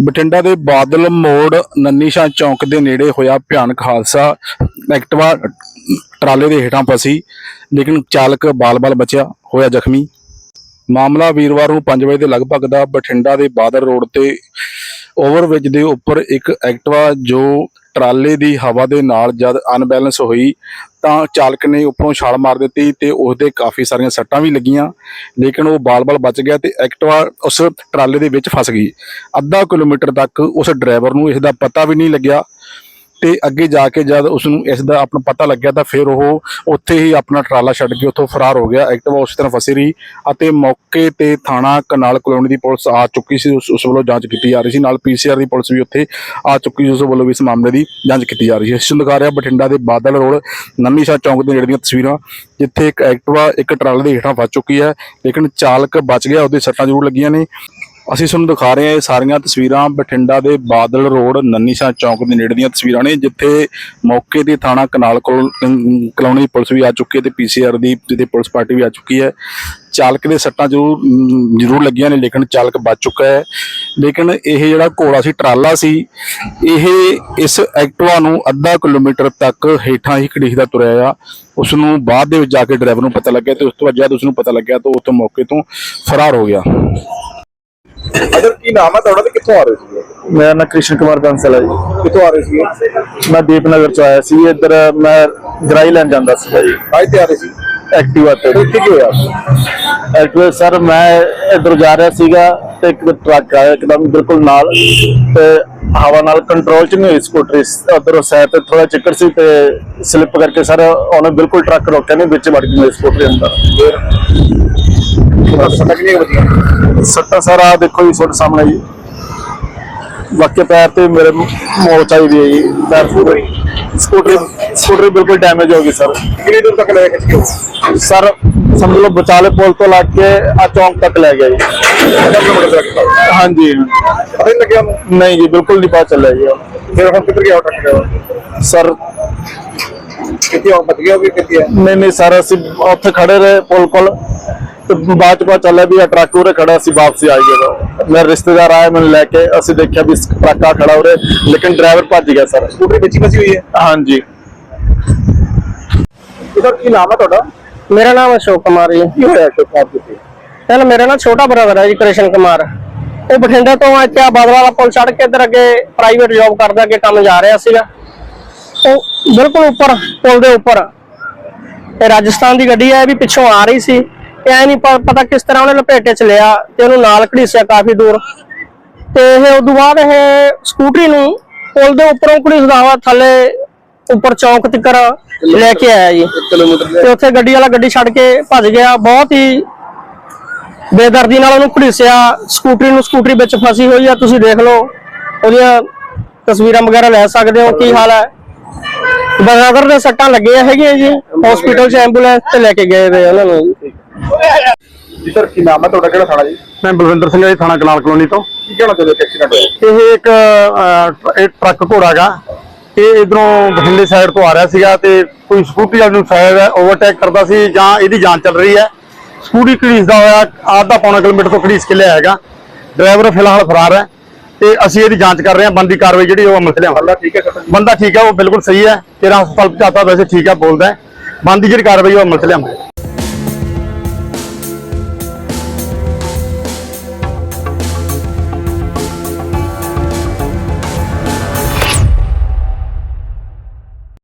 ਬਠਿੰਡਾ ਦੇ ਬਾਦਲ ਮੋੜ ਨੰਨੀਸ਼ਾ ਚੌਂਕ ਦੇ ਨੇੜੇ ਹੋਇਆ ਭਿਆਨਕ ਹਾਦਸਾ। ਐਕਟਿਵਾ ਟਰਾਲੇ ਦੇ ਹੇਠਾਂ ਫਸੀ, ਲੇਕਿਨ ਚਾਲਕ ਬਾਲ-ਬਾਲ ਬਚਿਆ, ਹੋਇਆ ਜ਼ਖਮੀ। ਮਾਮਲਾ ਵੀਰਵਾਰ ਨੂੰ 5 ਵਜੇ ਦੇ ਲਗਭਗ ਦਾ ਬਠਿੰਡਾ ਦੇ ਬਾਦਲ ਰੋਡ ਤੇ ਓਵਰਬ੍ਰਿਜ ਦੇ ਉੱਪਰ ਇੱਕ ਐਕਟਿਵਾ ਜੋ ਟਰਾਲੇ ਦੀ ਹਵਾ ਦੇ ਨਾਲ ਜਦ ਅਨਬੈਲੈਂਸ ਹੋਈ ਤਾਂ ਚਾਲਕ ਨੇ ਉੱਪਰੋਂ ਛਾਲ ਮਾਰ ਦਿੱਤੀ ਤੇ ਉਹਦੇ ਕਾਫੀ ਸਾਰੀਆਂ ਸੱਟਾਂ ਵੀ ਲੱਗੀਆਂ, ਲੇਕਿਨ ਉਹ ਬਾਲ-ਬਾਲ ਬਚ ਗਿਆ ਤੇ ਐਕਟਿਵਾ ਉਸ ਟਰਾਲੇ ਦੇ ਵਿੱਚ ਫਸ ਗਈ। ਅੱਧਾ ਕਿਲੋਮੀਟਰ ਤੱਕ ਉਸ ਡਰਾਈਵਰ ਨੂੰ ਇਸ ਦਾ ਪਤਾ ਵੀ ਨਹੀਂ ਲੱਗਿਆ। ਤੇ ਅੱਗੇ ਜਾ ਕੇ ਜਦ ਉਸ ਨੂੰ ਇਸ ਦਾ ਆਪਣਾ ਪਤਾ ਲੱਗਿਆ ਤਾਂ ਫਿਰ ਉਹ ਉੱਥੇ ਹੀ ਆਪਣਾ ਟਰਾਲਾ ਛੱਡ ਕੇ ਉੱਥੋਂ ਫਰਾਰ ਹੋ ਗਿਆ। ਐਕਟਿਵਾ ਉਸ ਤਰ੍ਹਾਂ ਫਸੀ ਰਹੀ ਅਤੇ ਮੌਕੇ ਤੇ ਥਾਣਾ ਕਨਾਲ ਕਲੋਨੀ ਦੀ ਪੁਲਿਸ ਆ ਚੁੱਕੀ ਸੀ। ਉਸ ਉਸ ਵੱਲੋਂ ਜਾਂਚ ਕੀਤੀ ਜਾ ਰਹੀ ਸੀ। ਨਾਲ ਪੀਸੀਆਰ ਦੀ ਪੁਲਿਸ ਵੀ ਉੱਥੇ ਆ ਚੁੱਕੀ ਸੀ। ਉਸ ਵੱਲੋਂ ਵੀ ਇਸ ਮਾਮਲੇ ਦੀ ਜਾਂਚ ਕੀਤੀ ਜਾ ਰਹੀ ਹੈ। ਇਸ ਦਿਖਾ ਰਿਹਾ ਬਠਿੰਡਾ ਦੇ ਬਾਦਲ ਰੋਡ ਨੰਨੀ ਸ਼ਾਹ ਚੌਂਕ ਦੇ ਜਿਹੜੀਆਂ ਤਸਵੀਰਾਂ, ਜਿੱਥੇ ਇੱਕ ਐਕਟਿਵਾ ਇੱਕ ਟਰਾਲੇ ਦੇ ਹੇਠਾਂ ਫਸ ਚੁੱਕੀ ਹੈ। ਲੇਕਿਨ ਚਾਲਕ ਬਚ ਗਿਆ। ਉਹਦੇ ਸੱਟਾਂ ਜ਼ਰੂਰ ਲੱਗੀਆਂ ਨੇ। ਅਸੀਂ ਤੁਹਾਨੂੰ ਦਿਖਾ ਰਹੇ ਹਾਂ ਇਹ ਸਾਰੀਆਂ ਤਸਵੀਰਾਂ ਬਠਿੰਡਾ ਦੇ ਬਾਦਲ ਰੋਡ ਨੰਨੀਸ਼ਾ ਚੌਂਕ ਦੇ ਨੇੜੇ ਦੀਆਂ ਤਸਵੀਰਾਂ ਨੇ, ਜਿੱਥੇ ਮੌਕੇ ਤੇ ਥਾਣਾ ਕਨਾਲ ਕੋਲ ਕਲੋਨੀ ਪੁਲਿਸ ਵੀ ਆ ਚੁੱਕੀ ਹੈ ਤੇ ਪੀਸੀਆਰ ਦੀ ਤੇ ਪੁਲਿਸ ਪਾਰਟੀ ਵੀ ਆ ਚੁੱਕੀ ਹੈ। ਚਾਲਕ ਦੇ ਸੱਟਾਂ ਜ਼ਰੂਰ ਜ਼ਰੂਰ ਲੱਗੀਆਂ ਨੇ, ਲੇਕਿਨ ਚਾਲਕ ਬਚ ਚੁੱਕਾ ਹੈ। ਲੇਕਿਨ ਇਹ ਜਿਹੜਾ ਘੋੜਾ ਸੀ, ਟਰਾਲਾ ਸੀ, ਇਹ ਇਸ ਐਕਟਿਵਾ ਨੂੰ ਅੱਧਾ ਕਿਲੋਮੀਟਰ ਤੱਕ ਹੇਠਾਂ ਹੀ ਘੜੀਸਦਾ ਤੁਰਿਆ ਆ। ਉਸ ਨੂੰ ਬਾਅਦ ਦੇ ਵਿੱਚ ਜਾ ਕੇ ਡਰਾਈਵਰ ਨੂੰ ਪਤਾ ਲੱਗਿਆ ਤੇ ਉਸ ਤੋਂ ਬਾਅਦ ਜਦ ਉਸ ਨੂੰ ਪਤਾ ਲੱਗਿਆ ਤਾਂ ਉਸ ਤੋਂ ਮੌਕੇ ਤੋਂ ਫਰਾਰ ਹੋ ਗਿਆ। ਅਦਰ ਕੀ ਨਾਮ ਹੈ ਤੁਹਾਡਾ ਤੇ ਕਿੱਥੋਂ ਆ ਰਹੇ ਸੀ ਮੇਰਾ ਨਾਮ ਕ੍ਰਿਸ਼ਨ ਕੁਮਾਰ ਬੰਸਲ ਹੈ ਜੀ। ਕਿੱਥੋਂ ਆ ਰਹੇ ਸੀ ਮੈਂ ਦੀਪਨਗਰ ਚ ਆਇਆ ਸੀ ਇੱਧਰ ਮੈਂ ਗਰਾਈ ਲੈਣ ਜਾਂਦਾ ਸੀ ਜੀ। ਕਾਹ ਤੇ ਆ ਰਹੇ ਸੀ? ਐਕਟਿਵਾ ਤੇ। ਤੇ ਕੀ ਹੋਇਆ ਐਕਟਿਵਾ ਸਰ ਮੈਂ ਇੱਧਰ ਜਾ ਰਿਹਾ ਸੀਗਾ ਤੇ ਇੱਕ ਟਰੱਕ ਆਇਆ ਇੱਕਦਮ ਬਿਲਕੁਲ ਨਾਲ ਤੇ ਹਵਾ ਨਾਲ ਕੰਟਰੋਲ ਚ ਨਹੀਂ ਹੋਈ ਸਕੂਟਰੀ। ਉਧਰੋਂ ਸਾਈਡ ਤੇ ਥੋੜਾ ਚੱਕਰ ਸੀ ਤੇ ਸਲਿੱਪ ਕਰਕੇ ਸਰ ਉਹਨੇ ਬਿਲਕੁਲ ਟਰੱਕ ਰੋਕਿਆ ਨਹੀਂ ਵਿੱਚ ਵੜ ਗਈ ਮੇਰੀ ਸਕੂਟਰੀ ਅੰਦਰ। ਫਿਰ ਸਟਕ ਨਹੀਂ ਵਧੀਆ ਸੱਟਾ ਸਰ ਆ ਦੇਖੋ ਜੀ ਤੁਹਾਡੇ ਸਾਹਮਣੇ ਜੀ ਬਾਕੀ ਪੈਰ ਤੇ ਮੇਰੇ ਮੋਚ ਆਈ ਵੀ ਹੈ ਜੀ ਪੈਰ ਪੂਰੇ ਸਕੂਟਰੀ ਸਕੂਟਰੀ ਬਿਲਕੁਲ ਡੈਮੇਜ ਹੋ ਗਈ ਸਰ ਕਿੰਨੀ ਦੂਰ ਤੱਕ ਲੈ ਕੇ ਗਏ ਸਰ ਸਮਝ ਲਓ ਬਚਾਲੇ ਪੁਲ ਤੋਂ ਲੱਗ ਕੇ ਆ ਚੌਂਕ ਤੱਕ ਲੈ ਗਿਆ ਜੀ ਅੱਧਾ ਕਿਲੋਮੀਟਰ ਤੱਕ ਹਾਂਜੀ ਪਤਾ ਨਹੀਂ ਲੱਗਿਆ ਉਹਨੂੰ। ਨਹੀਂ ਜੀ ਬਿਲਕੁਲ ਨਹੀਂ ਪਤਾ ਚੱਲਿਆ ਜੀ ਫਿਰ ਹੁਣ ਕਿੱਧਰ ਗਿਆ ਉਹ ਟਰੱਕ ਡਰਾਈਵਰ ਸਰ ਕਿੱਥੇ ਆ ਬਚ ਗਿਆ ਕਿ ਕਿੱਥੇ ਹੈ ਨਹੀਂ ਨਹੀਂ ਸਰ ਅਸੀਂ ਉੱਥੇ ਖੜੇ ਰਹੇ ਪੁਲ ਕੋਲ ਤੇ ਬਾਅਦ ਚ ਪਤਾ ਚੱਲਿਆ ਵੀ ਇਹ ਟਰੱਕ ਉਰੇ ਖੜਾ ਸੀ ਵਾਪਸੀ ਆ ਗਿਆ ਮੇਰੇ ਰਿਸ਼ਤੇਦਾਰ ਆਏ ਮੈਨੂੰ ਲੈ ਕੇ ਅਸੀਂ ਦੇਖਿਆ ਵੀ ਟਰੱਕ ਆ ਖੜਾ ਉਰੇ ਲੇਕਿਨ ਡਰਾਈਵਰ ਭੱਜ ਗਿਆ ਸਰ। ਸਕੂਟਰੀ ਵਿੱਚ ਹੀ ਫਸੀ ਹੋਈ ਹੈ? ਹਾਂਜੀ। ਇਹਦਾ ਕੀ ਨਾਮ ਹੈ ਤੁਹਾਡਾ? ਮੇਰਾ ਨਾਮ ਅਸ਼ੋਕ ਕੁਮਾਰ ਜੀ। ਕੀ ਹੋਇਆ ਸ਼ੋਕਾਂ ਤੇ ਚਲ ਮੇਰਾ ਨਾਲ ਛੋਟਾ ਬ੍ਰਦਰ ਹੈ ਜੀ ਕ੍ਰਿਸ਼ਨ ਕੁਮਾਰ। ਉਹ ਬਠਿੰਡੇ ਤੋਂ ਇੱਥੇ ਆ ਬਾਦਲ ਵਾਲਾ ਪੁਲ ਛੱਡ ਕੇ ਇੱਧਰ ਅੱਗੇ ਪ੍ਰਾਈਵੇਟ ਜੌਬ ਕਰਦਾ ਅੱਗੇ ਕੰਮ ਜਾ ਰਿਹਾ ਸੀਗਾ। ਉਹ ਬਿਲਕੁਲ ਉੱਪਰ ਪੁਲ ਦੇ ਉੱਪਰ। ਇਹ ਰਾਜਸਥਾਨ ਦੀ ਗੱਡੀ ਹੈ ਇਹ ਵੀ ਪਿੱਛੋਂ ਆ ਰਹੀ ਸੀ। ਐ ਨਹੀਂ ਪਤਾ ਕਿਸ ਤਰ੍ਹਾਂ ਉਹਨੇ ਲਪੇਟੇ ਚ ਲਿਆ ਤੇ ਉਹਨੂੰ ਨਾਲ ਘੜੀਸਿਆ ਕਾਫੀ ਦੂਰ। ਤੇ ਇਹ ਉਦੋਂ ਬਾਅਦ ਇਹ ਸਕੂਟਰੀ ਨੂੰ ਪੁਲ ਦੇ ਉੱਪਰੋਂ ਘੜੀਸਦਾ ਹੋਇਆ ਥੱਲੇ ਉੱਪਰ ਚੌਂਕ ਤੱਕ ਲੈ ਕੇ ਆਇਆ ਜੀ। ਕਿਲੋਮੀਟਰ ਤੇ ਉੱਥੇ ਗੱਡੀ ਵਾਲਾ ਗੱਡੀ ਛੱਡ ਕੇ ਭੱਜ ਗਿਆ। ਬਹੁਤ ਹੀ ਬੇਦਰਦੀ ਨਾਲ ਉਹਨੂੰ ਘੜੀਸਿਆ। ਸਕੂਟਰੀ ਨੂੰ ਸਕੂਟਰੀ ਵਿੱਚ ਫਸੀ ਹੋਈ ਆ। ਤੁਸੀਂ ਦੇਖ ਲਓ ਉਹਦੀਆਂ ਤਸਵੀਰਾਂ ਵਗੈਰਾ ਲੈ ਸਕਦੇ ਹੋ ਕੀ ਹਾਲ ਹੈ ਬਰਾਦਰ ਦੇ ਸੱਟਾਂ ਲੱਗੀਆਂ ਹੈਗੀਆਂ ਜੀ। ਹਸਪੀਟਲ 'ਚ ਐਂਬੂਲੈਂਸ ਤੇ ਲੈ ਕੇ ਗਏ ਵੇ ਉਹਨਾਂ ਨੂੰ। ਜੀ ਸਰ ਕੀ ਨਾਮ ਹੈ ਤੁਹਾਡਾ? ਕਿਹੜਾ ਥਾਣਾ ਜੀ? ਮੈਂ ਬਲਵਿੰਦਰ ਸਿੰਘ ਜੀ ਥਾਣਾ ਕਨਾਲ ਕਲੋਨੀ ਤੋਂ। ਕੀ ਕਹਿਣਾ ਚਾਹੁੰਦੇ ਹੋ ਐਕਸੀਡੈਂਟ ਹੋਇਆ? ਇਹ ਇੱਕ ਅਹ, ਇਹ ਟਰੱਕ ਘੋੜਾ ਗਾ। ਇਹ ਇਧਰੋਂ ਬਠਿੰਡੇ ਸਾਈਡ ਤੋਂ ਆ ਰਿਹਾ ਸੀਗਾ ਤੇ ਕੋਈ ਸਕੂਟਰੀ ਵਾਲੇ ਨੂੰ ਸ਼ਾਇਦ ਓਵਰਟੇਕ ਕਰਦਾ ਸੀ ਜਾਂ ਇਹਦੀ ਜਾਂਚ ਚੱਲ ਰਹੀ ਹੈ। ਸਕੂਟਰੀ ਘੜੀਸਦਾ ਹੋਇਆ ਆਧਾ ਪੌਣਾ ਕਿਲੋਮੀਟਰ ਤੋਂ ਘੜੀਸ ਕੇ ਲਿਆ ਹੈਗਾ। ਡਰਾਈਵਰ ਫਿਲਹਾਲ ਫਰਾਰ ਹੈ ਤੇ ਅਸੀਂ ਇਹਦੀ ਜਾਂਚ ਕਰ ਰਹੇ ਹਾਂ ਬੰਦੀ ਕਾਰਵਾਈ ਜਿਹੜੀ ਉਹ ਅਮਲ ਚ ਲਿਆਵਾਂਗੇ। ਅੱਲਾ ਠੀਕ ਹੈ ਸਰ? ਬੰਦਾ ਠੀਕ ਹੈ ਉਹ ਬਿਲਕੁਲ ਸਹੀ ਹੈ। ਤੇਰਾ ਹਸਪਤਾਲ ਪਹੁੰਚਾਤਾ ਵੈਸੇ ਠੀਕ ਹੈ ਬੋਲਦਾ ਹੈ। ਬੰਦੀ ਜਿਹੜੀ ਕਾਰਵਾਈ ਉਹ ਅਮਲ ਚ ਲਿਆਵਾਂਗੇ।